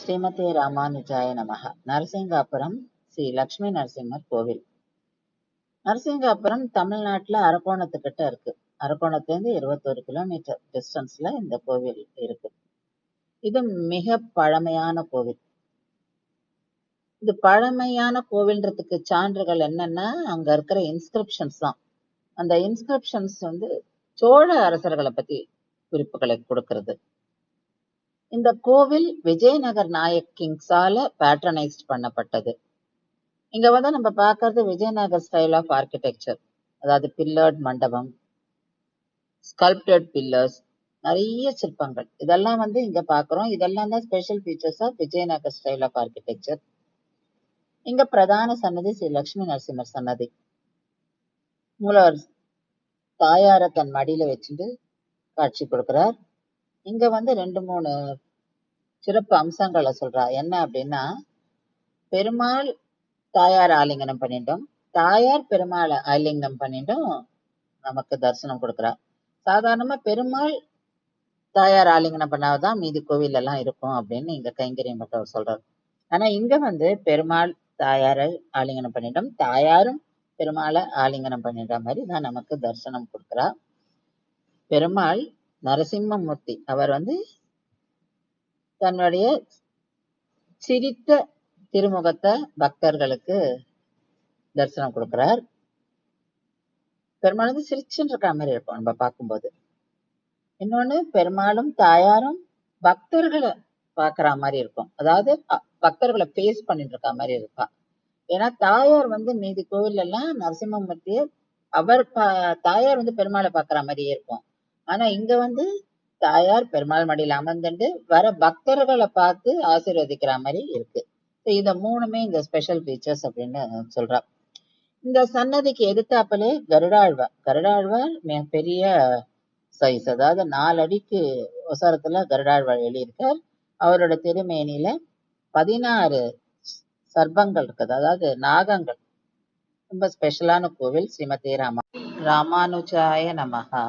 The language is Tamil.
ஸ்ரீமதே ராமானுஜாய நமக. நரசிங்காபுரம் ஸ்ரீ லக்ஷ்மி நரசிம்மர் கோவில். நரசிங்காபுரம் தமிழ்நாட்டுல அரக்கோணத்துக்கிட்ட இருக்கு. அரக்கோணத்துலேருந்து இருபத்தோரு கிலோமீட்டர் டிஸ்டன்ஸ்ல இந்த கோவில் இருக்கு. இது மிக பழமையான கோவில். இது பழமையான கோவில்ன்றதுக்கு சான்றுகள் என்னன்னா அங்க இருக்கிற இன்ஸ்கிரிப்ஷன்ஸ் தான். அந்த இன்ஸ்கிரிப்ஷன்ஸ் வந்து சோழ அரசர்களை பத்தி குறிப்புகளை கொடுக்கறது. இந்த கோவில் விஜயநகர் நாயக் கிங்ஸால பேட்ரனைஸ்ட் பண்ணப்பட்டது. இங்க வந்து நம்ம பார்க்கறது விஜயநகர் ஸ்டைல் ஆஃப் ஆர்கிடெக்சர் அதாவது பில்லர்ட் மண்டபம் ஸ்கல்ப்டட் பில்லர்ஸ் நிறைய சிற்பங்கள். இதெல்லாம் வந்து இங்க பாக்குறோம் இதெல்லாம் தான் special features of Vijayanagar style of architecture இங்க பிரதான சன்னதி ஸ்ரீ லட்சுமி நரசிம்மர் சன்னதி. மூலவர் தாயார தன் மடியில வச்சுட்டு காட்சி கொடுக்கிறார். இங்க வந்து ரெண்டு மூணு சிறப்பு அம்சங்களை சொல்றா. என்ன அப்படின்னா பெருமாள் தாயார் ஆலிங்கனம் பண்ணிட்டோம் தாயார் பெருமாளை ஆலிங்கனம் பண்ணிட்டும் நமக்கு தரிசனம் கொடுக்குறா. சாதாரணமா பெருமாள் தாயார் ஆலிங்கனம் பண்ணாதான் மீதி கோவில் எல்லாம் இருக்கும் அப்படின்னு இங்க கைங்கரியம் மட்டும் சொல்றாரு. ஆனா இங்க வந்து பெருமாள் தாயாரை ஆலிங்கனம் பண்ணிட்டோம் தாயாரும் பெருமாளை ஆலிங்கனம் பண்ணிட்ட மாதிரி தான் நமக்கு தரிசனம் கொடுக்குறா. பெருமாள் நரசிம்மமூர்த்தி. அவர் வந்து தன்னுடைய சிரித்த திருமுகத்தை பக்தர்களுக்கு தரிசனம் கொடுக்கிறார். பெருமாள் வந்து சிரிச்சுன்னு இருக்க மாதிரி இருப்போம் நம்ம பார்க்கும்போது. இன்னொன்னு பெருமாளும் தாயாரும் பக்தர்களை பாக்குற மாதிரி இருக்கும். அதாவது பக்தர்களை பேஸ் பண்ணிட்டு இருக்க மாதிரி இருப்பா. ஏன்னா தாயார் வந்து மீதி கோவில் எல்லாம் நரசிம்மமூர்த்திய அவர் தாயார் வந்து பெருமாளை பாக்குற மாதிரியே இருக்கும். ஆனா இங்க வந்து தாயார் பெருமாள் மடியில் அமர்ந்துட்டு வர பக்தர்களை பார்த்து ஆசீர்வதிக்கிற மாதிரி இருக்கு. இந்த மூணுமே இந்த ஸ்பெஷல் ஃபீச்சர்ஸ் அப்படின்னு சொல்றா இந்த சன்னதிக்கு எதிர்த்தாப்பலே கருடாழ்வார். கருடாழ்வார் மிக பெரிய சைஸ் அதாவது நாலு அடிக்கு ஒசரத்துல கருடாழ்வார் எழுதியிருக்கார். அவரோட திருமேனியில பதினாறு சர்ப்பங்கள் இருக்குது. அதாவது நாகங்கள். ரொம்ப ஸ்பெஷலான கோவில். ஸ்ரீமதி ராமா. ராமானுஜாய நமகா